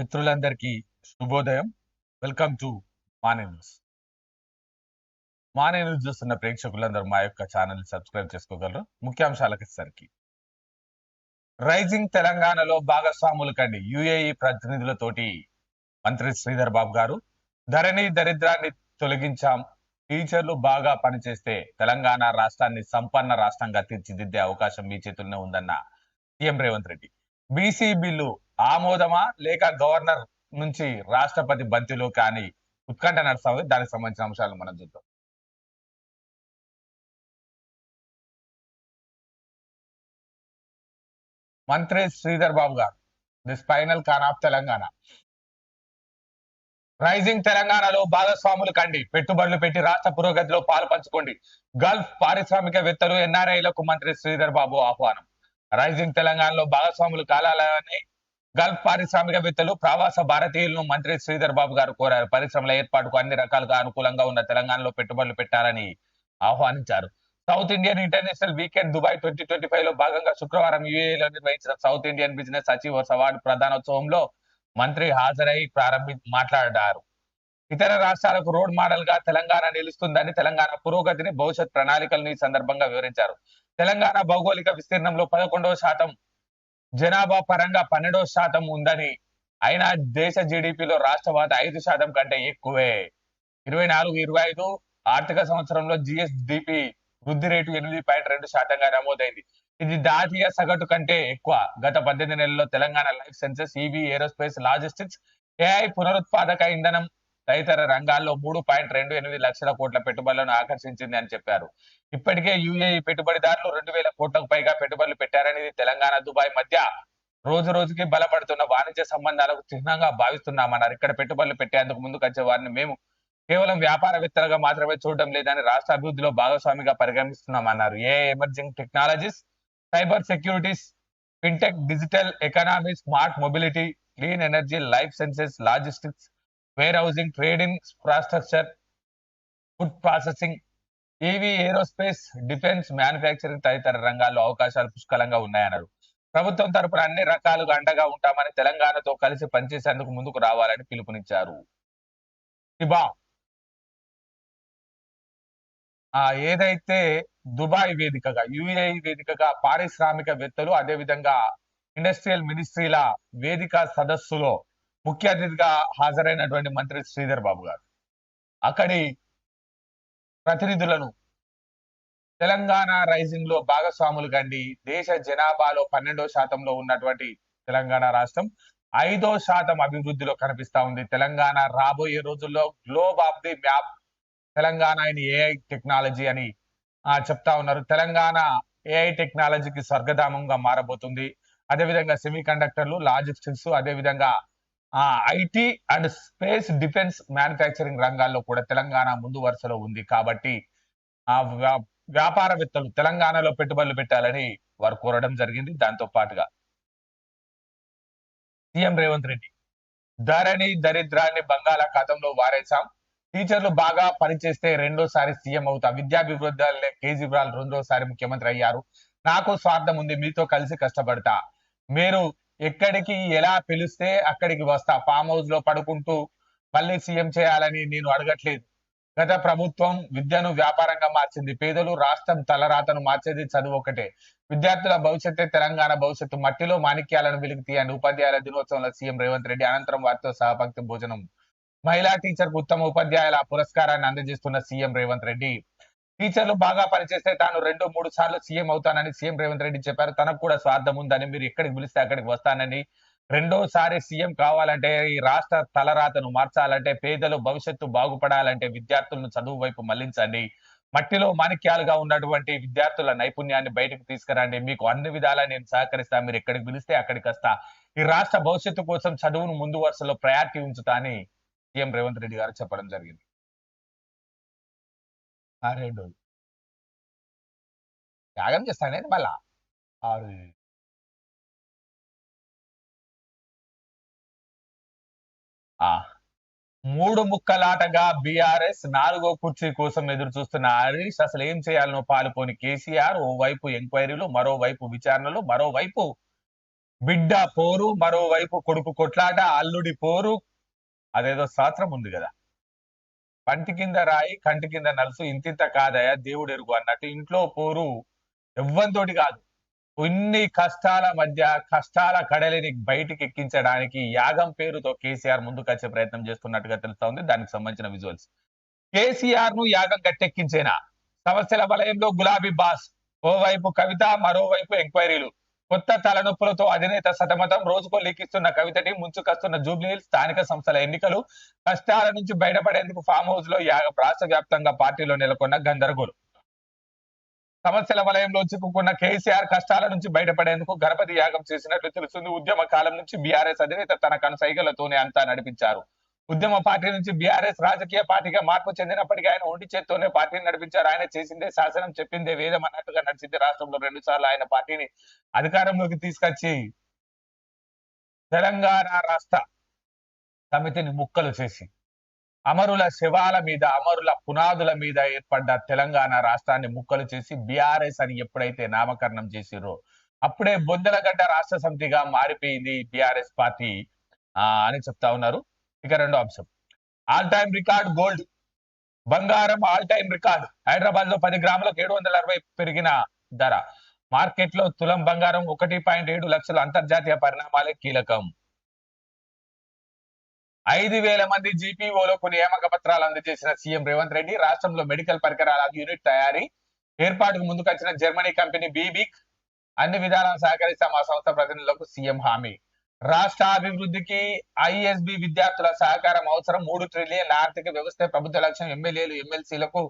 మిత్రులందరికీ శుభోదయం. Welcome to Mane news. Mane news చూస్తున్న ప్రేక్షకులందరూ మా యొక్క ఛానల్ సబ్స్క్రైబ్ చేసుకోగలరు. ముఖ్యాంశాలకి సరికి. రైజింగ్ తెలంగాణలో భాగస్వాములు కండి. యుఏఈ ప్రతినిధులతోటి మంత్రి శ్రీధర్ బాబు గారు. ధరణి దరిద్రాన్ని తొలగించాం. టీచర్లు బాగా పనిచేస్తే తెలంగాణ రాష్ట్రాన్ని సంపన్న రాష్ట్రంగా తీర్చిదిద్దే అవకాశం మీ చేతుల్లోనే ఉందన్న CM Revanth Reddy. BC bill ఆమోదమా లేక గవర్నర్ నుంచి రాష్ట్రపతి బంతిలో కానీ ఉత్కంఠ నడుస్తా ఉంది దానికి సంబంధించిన అంశాలు మనం చూద్దాం. మంత్రి శ్రీధర్ బాబు గారు the spinal can of Telangana. Rising తెలంగాణలో భాగస్వాములు కండి పెట్టుబడులు పెట్టి రాష్ట్ర పురోగతిలో పాలు పంచుకోండి. గల్ఫ్ పారిశ్రామికవేత్తలు ఎన్ఆర్ఐలకు మంత్రి శ్రీధర్ బాబు ఆహ్వానం. రైజింగ్ తెలంగాణలో భాగస్వాములు కాలాలని గల్ఫ్ పారిశ్రామికవేత్తలు ప్రవాస భారతీయులను మంత్రి శ్రీధర్ బాబు గారు కోరారు. పరిశ్రమల ఏర్పాటుకు అన్ని రకాలుగా అనుకూలంగా ఉన్న తెలంగాణలో పెట్టుబడులు పెట్టాలని ఆహ్వానించారు. South Indian international weekend Dubai twenty twenty ఫైవ్లో భాగంగా శుక్రవారం యుఏలో నిర్వహించిన South Indian business achievers award ప్రధానోత్సవంలో మంత్రి హాజరై ప్రారంభి మాట్లాడారు. ఇతర రాష్ట్రాలకు రోడ్ మోడల్గా తెలంగాణ నిలుస్తుందని తెలంగాణ పురోగతిని భవిష్యత్ ప్రణాళికలను ఈ సందర్భంగా వివరించారు. తెలంగాణ భౌగోళిక విస్తీర్ణంలో పదకొండవ శాతం జనాభా పరంగా పన్నెండవ శాతం ఉందని. అయినా దేశ జీడిపిలో రాష్ట్ర ఐదు శాతం కంటే ఎక్కువే. ఇరవై నాలుగు ఇరవై ఐదు ఆర్థిక సంవత్సరంలో జిఎస్డిపి వృద్ధి రేటు ఎనిమిది పాయింట్ రెండు శాతంగా నమోదైంది. ఇది జాతీయ సగటు కంటే ఎక్కువ. గత పద్దెనిమిది నెలల్లో Telangana life sciences EV aerospace logistics AI పునరుత్పాదక ఇంధనం తదితర రంగాల్లో మూడు పాయింట్ రెండు ఎనిమిది లక్షల కోట్ల పెట్టుబడులను ఆకర్షించింది అని చెప్పారు. ఇప్పటికే యుఏఈ పెట్టుబడిదారులు రెండు వేల కోట్లకు పైగా పెట్టుబడులు పెట్టారని తెలంగాణ దుబాయ్ మధ్య రోజు రోజుకి బలపడుతున్న వాణిజ్య సంబంధాలకు చిహ్నంగా భావిస్తున్నామన్నారు. ఇక్కడ పెట్టుబడులు పెట్టేందుకు ముందుకు వచ్చే వారిని మేము కేవలం వ్యాపారవేత్తలుగా మాత్రమే చూడడం లేదని రాష్ట్ర అభివృద్ధిలో భాగస్వామిగా పరిగణిస్తున్నామన్నారు. A emerging technologies cyber securities fintech digital economy smart mobility clean energy life sciences logistics warehousing trading infrastructure food processing EV aerospace defence manufacturing తదితర రంగాల్లో అవకాశాలు పుష్కలంగా ఉన్నాయన్నారు. ప్రభుత్వం తరపున అన్ని రకాలుగా అండగా ఉంటామని తెలంగాణతో కలిసి పనిచేసేందుకు ముందుకు రావాలని పిలుపునిచ్చారు. ఆ ఏదైతే దుబాయ్ వేదికగా యుఏఈ వేదికగా పారిశ్రామికవేత్తలు అదేవిధంగా ఇండస్ట్రియల్ మినిస్ట్రీల వేదిక సదస్సులో ముఖ్య అతిథిగా హాజరైనటువంటి మంత్రి శ్రీధర్ బాబు గారు. అక్కడి ప్రతినిధులను తెలంగాణ రైజింగ్లో భాగస్వాములు కండి దేశ జనాభాలో పన్నెండో శాతంలో ఉన్నటువంటి తెలంగాణ రాష్ట్రం ఐదో శాతం అభివృద్ధిలో కనిపిస్తా ఉంది. తెలంగాణ రాబోయే రోజుల్లో globe of the map Telangana in AI technology అని ఆ చెప్తా ఉన్నారు. తెలంగాణ ఏఐ టెక్నాలజీకి స్వర్గధామంగా మారబోతుంది. అదేవిధంగా సెమీ కండక్టర్లు లాజిస్టిక్స్ అదేవిధంగా IT and space defence manufacturing రంగాల్లో కూడా తెలంగాణ ముందు వరుసలో ఉంది కాబట్టి ఆ వ్యా- వ్యాపారవేత్తలు తెలంగాణలో పెట్టుబడులు పెట్టాలని వారు కోరడం జరిగింది. దాంతో పాటుగా సీఎం రేవంత్ రెడ్డి ధరణి దరిద్రాన్ని బంగాళాఖాతంలో వారేశాం. టీచర్లు బాగా పనిచేస్తే రెండోసారి సీఎం అవుతా. విద్యాభివృద్ధి కేజ్రీవాల్ రెండోసారి ముఖ్యమంత్రి అయ్యారు. నాకు స్వార్థం ఉంది మీతో కలిసి కష్టపడతా. మీరు ఎక్కడికి ఎలా పిలిస్తే అక్కడికి వస్తా. ఫామ్ హౌస్లో పడుకుంటూ మళ్ళీ సీఎం చేయాలని నేను అడగట్లేదు. గత ప్రభుత్వం విద్యను వ్యాపారంగా మార్చింది. పేదలు రాష్ట్రం తలరాతను మార్చేది చదువు ఒకటే విద్యార్థుల భవిష్యత్తే తెలంగాణ భవిష్యత్తు మట్టిలో మాణిక్యాలను వెలికి తీయండి. ఉపాధ్యాయుల దినోత్సవంలో సీఎం రేవంత్ రెడ్డి అనంతరం వారితో సహపంక్తి భోజనం. మహిళా టీచర్ ఉత్తమ ఉపాధ్యాయుల పురస్కారాన్ని అందజేస్తున్న సీఎం రేవంత్ రెడ్డి టీచర్లు బాగా పనిచేస్తే తాను రెండు మూడు సార్లు సీఎం అవుతానని సీఎం రేవంత్ రెడ్డి చెప్పారు. తనకు కూడా స్వార్థం ఉందని మీరు ఎక్కడికి పిలిస్తే అక్కడికి వస్తానని. రెండోసారి సీఎం కావాలంటే ఈ రాష్ట్ర తలరాతను మార్చాలంటే పేదలు భవిష్యత్తు బాగుపడాలంటే విద్యార్థులను చదువు వైపు మళ్ళించండి. మట్టిలో మాణిక్యాలుగా ఉన్నటువంటి విద్యార్థుల నైపుణ్యాన్ని బయటకు తీసుకురండి. మీకు అన్ని విధాలా నేను సహకరిస్తా. మీరు ఎక్కడికి పిలిస్తే అక్కడికి వస్తా. ఈ రాష్ట్ర భవిష్యత్తు కోసం చదువును ముందు వరుసలో ప్రయారిటీ ఉంచుతా అని సీఎం రేవంత్ రెడ్డి గారు చెప్పడం జరిగింది. ఆ రెండు త్యాగం చేస్తానండి మళ్ళా. ఆరు ఆ. మూడు ముక్కలాటగా బీఆర్ఎస్ నాలుగో కుర్చీ కోసం ఎదురు చూస్తున్న హరీష్ అసలు ఏం చేయాలనో పాలుపోని కేసీఆర్ ఓవైపు ఎంక్వైరీలు మరోవైపు విచారణలు మరోవైపు బిడ్డ పోరు మరోవైపు కొడుకు కొట్లాట అల్లుడి పోరు. అదేదో శాస్త్రం ఉంది కదా. పంటి కింద రాయి కంటి కింద నలుసు ఇంతింత కాదయా దేవుడు ఎరుగు అన్నట్టు. ఇంట్లో పోరు ఎవ్వంతోటి కాదు. ఇన్ని కష్టాల మధ్య కష్టాల కడలిని బయటికి ఎక్కించడానికి యాగం పేరుతో కేసీఆర్ ముందుకొచ్చే ప్రయత్నం చేస్తున్నట్టుగా తెలుస్తా ఉంది దానికి సంబంధించిన విజువల్స్ కేసీఆర్ను యాగం గట్టెక్కించేనా? సమస్యల వలయంలో గులాబీ బాస్. ఓవైపు కవిత మరోవైపు ఎంక్వైరీలు. కొత్త తలనొప్పులతో అధినేత సతమతం రోజుకో లీకిస్తున్న కవితని ముంచుకొస్తున్న జూబ్లీ స్థానిక సంస్థల ఎన్నికలు కష్టాల నుంచి బయటపడేందుకు ఫామ్ హౌస్లో యాగం రాష్ట్ర వ్యాప్తంగా పార్టీలో నెలకొన్న గందరగోళం. సమస్యల వలయంలో చిక్కుకున్న కేసీఆర్ కష్టాల నుంచి బయటపడేందుకు గణపతి యాగం చేసినట్లు తెలుస్తుంది. ఉద్యమ కాలం నుంచి బీఆర్ఎస్ అధినేత తన కనుసైగలతోనే అంతా నడిపించారు. ఉద్యమ పార్టీ నుంచి బీఆర్ఎస్ రాజకీయ పార్టీగా మార్పు చెందినప్పటికీ ఆయన ఒంటి చేత్తోనే పార్టీని నడిపించారు. ఆయన చేసిందే శాసనం చెప్పిందే వేదం అన్నట్టుగా నడిచింది రాష్ట్రంలో రెండు సార్లు ఆయన పార్టీని అధికారంలోకి తీసుకొచ్చి తెలంగాణ రాష్ట్ర సమితిని ముక్కలు చేసి అమరుల శివాల మీద అమరుల పునాదుల మీద ఏర్పడ్డ తెలంగాణ రాష్ట్రాన్ని ముక్కలు చేసి బీఆర్ఎస్ అని ఎప్పుడైతే నామకరణం చేసిరో అప్పుడే బొందలగడ్డ రాష్ట్ర సమితిగా మారిపోయింది బీఆర్ఎస్ పార్టీ. ఆ అని చెప్తా ఉన్నారు. ఇక రెండో అంశం. All time record gold. బంగారం ఆల్ టైమ్ రికార్డ్. హైదరాబాద్లో పది గ్రాములకు ఏడు వందల అరవై పెరిగిన ధర. మార్కెట్లో తులం బంగారం ఒకటి పాయింట్ ఏడు లక్షల అంతర్జాతీయ పరిణామాలే కీలకం. ఐదు వేల మంది జీపీఓలకు నియామక పత్రాలు అందజేసిన సీఎం రేవంత్ రెడ్డి రాష్ట్రంలో మెడికల్ పరికరాల యూనిట్ తయారీ. ఏర్పాటుకు ముందుకొచ్చిన జర్మనీ కంపెనీ బీబిక్. అన్ని విధాలా సహకరిస్తాం ఆ సంస్థ ప్రతినిధులకు సీఎం హామీ. రాష్ట్ర అభివృద్ధికి ఐఎస్బి విద్యార్థుల సహకారం అవసరం. మూడు ట్రిలియన్ ఆర్థిక వ్యవస్థ ప్రభుత్వ లక్ష్యం ఎమ్మెల్యేలు ఎమ్మెల్సీలకు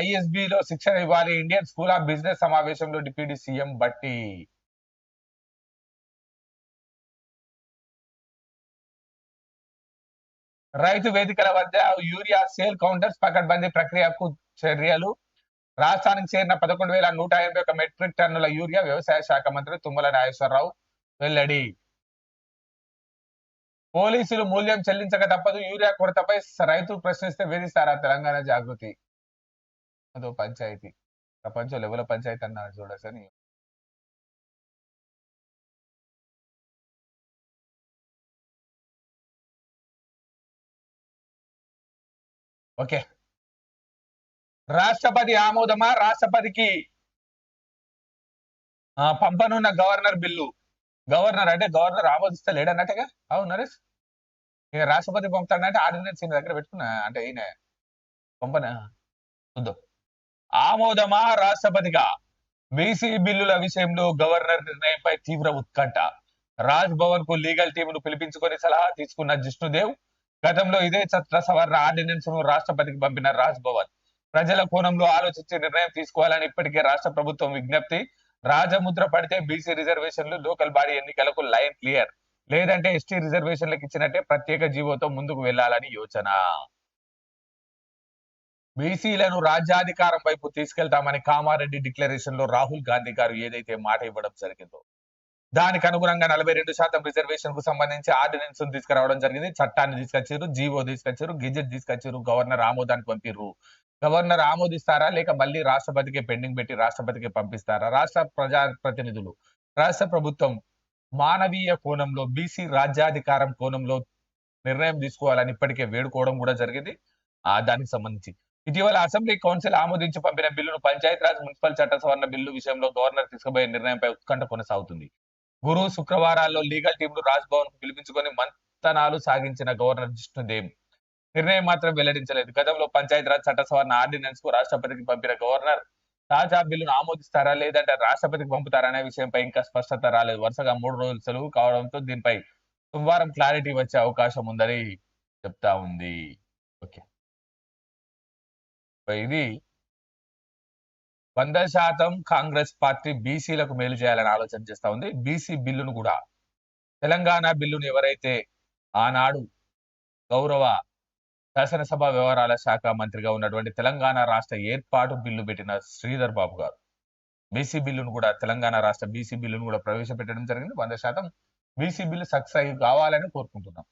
ఐఎస్బి లో శిక్షణ ఇవ్వాలి. ఇండియన్ స్కూల్ ఆఫ్ బిజినెస్ సమావేశంలో డిప్యూటీ సీఎం బట్టి. రైతు వేదికల వద్ద యూరియా సేల్ కౌంటర్స్ పకడ్బందీ ప్రక్రియకు చర్యలు. రాష్ట్రానికి చేరిన పదకొండు వేల నూట ఎనభై ఒక మెట్రిక్ టన్నుల యూరియా వ్యవసాయ శాఖ మంత్రి తుమ్మల నాగేశ్వరరావు వెల్లడి. పోలీసులు మూల్యం చెల్లించక తప్పదు. యూరియా కొరతపై రైతులు ప్రశ్నిస్తే వేధిస్తారా తెలంగాణ జాగృతి? అదో పంచాయతీ. ప్రపంచం లెవెల్ పంచాయతీ అన్నారు చూడసని ఓకే. రాష్ట్రపతి ఆమోదమా? రాష్ట్రపతికి పంపనున్న గవర్నర్ బిల్లు. గవర్నర్ అంటే గవర్నర్ ఆమోదిస్తే లేడన్నట్టుగా? అవును నరేష్. ఇక రాష్ట్రపతి పంపుతాడంటే ఆర్డినెన్స్ ఈయన దగ్గర పెట్టుకున్నా అంటే ఈయన పంపన చూద్దాం ఆమోదమా రాష్ట్రపతిగా? బీసీ బిల్లుల విషయంలో గవర్నర్ నిర్ణయంపై తీవ్ర ఉత్కంఠ. రాజ్ భవన్కు లీగల్ టీమును పిలిపించుకొని సలహా తీసుకున్న జిష్ణుదేవ్ గతంలో ఇదే చట్ట సవరణ ఆర్డినెన్స్ను రాష్ట్రపతికి పంపిన రాజ్ భవన్. ప్రజల కోణంలో ఆలోచించి నిర్ణయం తీసుకోవాలని ఇప్పటికే రాష్ట్ర ప్రభుత్వం విజ్ఞప్తి. రాజముద్ర పడితే బీసీ రిజర్వేషన్లు లోకల్ బాడీ ఎన్నికలకు లైన్ క్లియర్. లేదంటే ఎస్టీ రిజర్వేషన్లకు ఇచ్చినట్టే ప్రత్యేక జీవోతో ముందుకు వెళ్ళాలని యోచన. బీసీలను రాజ్యాధికారం వైపు తీసుకెళ్తామని కామారెడ్డి డిక్లరేషన్లో రాహుల్ గాంధీ గారు ఏదైతే మాట ఇవ్వడం జరిగిందో దానికి అనుగుణంగా నలభై రెండు శాతం రిజర్వేషన్కు సంబంధించి ఆర్డినెన్స్ తీసుకురావడం జరిగింది. చట్టాన్ని తీసుకొచ్చారు జీవో తీసుకొచ్చారు గెజెట్ తీసుకొచ్చారు గవర్నర్ ఆమోదానికి పంపిర్రు. గవర్నర్ ఆమోదిస్తారా? లేక మళ్ళీ రాష్ట్రపతికి పెండింగ్ పెట్టి రాష్ట్రపతికి పంపిస్తారా? రాష్ట్ర ప్రజా ప్రతినిధులు రాష్ట్ర ప్రభుత్వం మానవీయ కోణంలో బీసీ రాజ్యాధికారం కోణంలో నిర్ణయం తీసుకోవాలని ఇప్పటికే వేడుకోవడం కూడా జరిగింది. ఆ దానికి సంబంధించి ఇటీవల అసెంబ్లీ కౌన్సిల్ ఆమోదించి పంపిన బిల్లును పంచాయతీరాజ్ మున్సిపల్ చట్ట సవరణ బిల్లు విషయంలో గవర్నర్ తీసుకుపోయే నిర్ణయంపై ఉత్కంఠ కొనసాగుతుంది. గురు శుక్రవారాల్లో లీగల్ టీమ్ రాజ్ భవన్కు పిలిపించుకొని మంతనాలు సాగించిన గవర్నర్ జిష్ణుదేవ్. నిర్ణయం మాత్రం వెల్లడించలేదు. గతంలో పంచాయతీరాజ్ చట్ట సవరణ ఆర్డినెన్స్కు రాష్ట్రపతికి పంపిన గవర్నర్ తాజా బిల్లును ఆమోదిస్తారా లేదంటే రాష్ట్రపతికి పంపుతారా అనే విషయంపై ఇంకా స్పష్టత రాలేదు. వరుసగా మూడు రోజులు సెలవు కావడంతో దీనిపై సోమవారం క్లారిటీ వచ్చే అవకాశం ఉందని చెప్తా ఉంది. ఓకే. ఇది వంద శాతం కాంగ్రెస్ పార్టీ బీసీలకు మేలు చేయాలని ఆలోచన చేస్తా ఉంది. బీసీ బిల్లును కూడా. తెలంగాణ బిల్లును ఎవరైతే ఆనాడు గౌరవ శాసనసభ వ్యవహారాల శాఖ మంత్రిగా ఉన్నటువంటి తెలంగాణ రాష్ట్ర ఏర్పాటు బిల్లు పెట్టిన శ్రీధర్ బాబు గారు బీసీ బిల్లును కూడా తెలంగాణ రాష్ట్ర బీసీ బిల్లును కూడా ప్రవేశపెట్టడం జరిగింది. వంద శాతం బీసీ బిల్లు సక్సెస్ అయ్యి కావాలని కోరుకుంటున్నాం.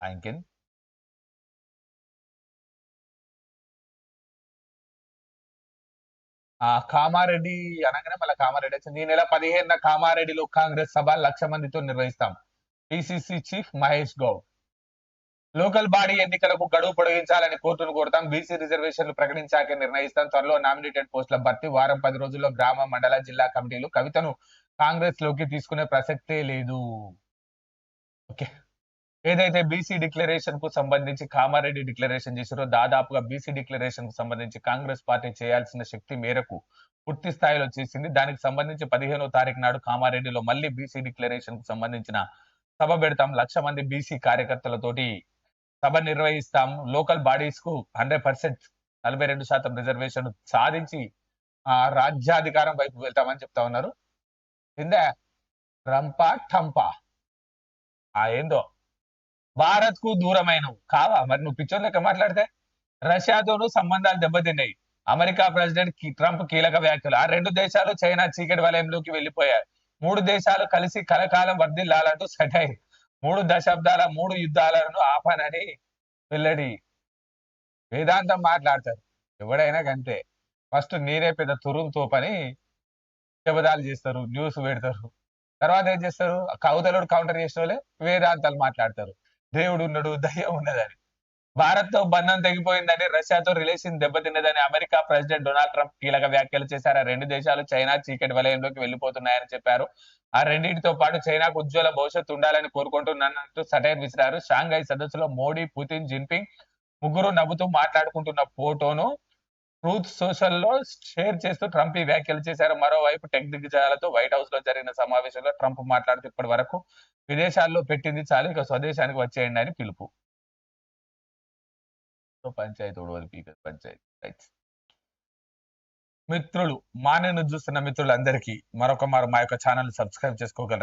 ఇంకేం ఆ కామారెడ్డి అనగానే మళ్ళీ కామారెడ్డి వచ్చింది ఈ నెల పదిహేనున కామారెడ్డిలో కాంగ్రెస్ సభ లక్ష మందితో నిర్వహిస్తాం. PCC chief Mahesh Goud. Local body ఎన్నికలకు గడువు పొడిగించాలని కోర్టును కోరుతాం. బీసీ రిజర్వేషన్లు ప్రకటించాకే నిర్ణయిస్తాం. త్వరలో నామినేటెడ్ పోస్టుల భర్తీ వారం పది రోజుల్లో గ్రామ మండల జిల్లా కమిటీలు కవితను కాంగ్రెస్లోకి తీసుకునే ప్రసక్తే లేదు. ఓకే. ఏదైతే బీసీ డిక్లరేషన్కు సంబంధించి కామారెడ్డి డిక్లరేషన్ చేశారో దాదాపుగా బీసీ డిక్లరేషన్కు సంబంధించి కాంగ్రెస్ పార్టీ చేయాల్సిన శక్తి మేరకు పూర్తి స్థాయిలో చేసింది. దానికి సంబంధించి పదిహేనో తారీఖు నాడు కామారెడ్డిలో మళ్ళీ బీసీ డిక్లరేషన్కు సంబంధించిన సభ పెడతాం. లక్ష మంది బీసీ కార్యకర్తలతోటి సభ నిర్వహిస్తాం. లోకల్ బాడీస్కు హండ్రెడ్ పర్సెంట్ నలభై రెండు శాతం రిజర్వేషన్ సాధించి ఆ రాజ్యాధికారం వైపు వెళ్తామని చెప్తా ఉన్నారు. కింద రంపా టంపా ఆ ఏందో? భారత్కు దూరమైనవు. కావా? మరి నువ్వు పిచ్చోన్ లెక్క మాట్లాడితే? రష్యాతోనూ సంబంధాలు దెబ్బతిన్నాయి. అమెరికా ప్రెసిడెంట్ ట్రంప్ కీలక వ్యాఖ్యలు. ఆ రెండు దేశాలు చైనా చీకటి వలయంలోకి వెళ్ళిపోయాయి. మూడు దేశాలు కలిసి కలకాలం వర్ధిల్లాలంటూ సటైర్ మూడు దశాబ్దాల మూడు యుద్ధాలను ఆపనని వెల్లడి. వేదాంతం మాట్లాడతారు. ఎవడైనా కంటే ఫస్ట్ నేనే పెద్ద తురుము తోపని శబదాలు చేస్తారు. న్యూస్ పెడతారు. తర్వాత ఏం చేస్తారు? కౌతలుడు కౌంటర్ చేసిన వాళ్ళే వేదాంతాలు మాట్లాడతారు. దేవుడు ఉన్నాడు దయ్యం ఉన్నదని. భారత్తో బంధం తెగిపోయిందని రష్యాతో రిలేషన్ దెబ్బతిన్నదని అమెరికా ప్రెసిడెంట్ డొనాల్డ్ ట్రంప్ కీలక వ్యాఖ్యలు చేశారు. ఆ రెండు దేశాలు చైనా చీకటి వలయంలోకి వెళ్ళిపోతున్నాయని చెప్పారు. ఆ రెండింటితో పాటు చైనాకు ఉజ్వల భవిష్యత్తు ఉండాలని కోరుకుంటున్నట్టు సటైర్ విసిరారు. షాంఘై సదస్సులో మోడీ పుతిన్ జిన్పింగ్ ముగ్గురు నవ్వుతూ మాట్లాడుకుంటున్న ఫోటోను ట్రూత్ సోషల్లో షేర్ చేస్తూ ట్రంప్ ఈ వ్యాఖ్యలు చేశారు. మరోవైపు టెక్ దిగ్గజాలతో వైట్ హౌస్లో జరిగిన సమావేశంలో ట్రంప్ మాట్లాడుతూ ఇప్పటి వరకు విదేశాల్లో పెట్టింది చాలు ఇక స్వదేశానికి వచ్చేయండి అని పిలుపు. పంచాయతీ పంచాయతీ. రైట్ మిత్రులు మానేను చూస్తున్న మిత్రులందరికీ మరొక మారు మా యొక్క ఛానల్ సబ్స్క్రైబ్ చేసుకోగలరు?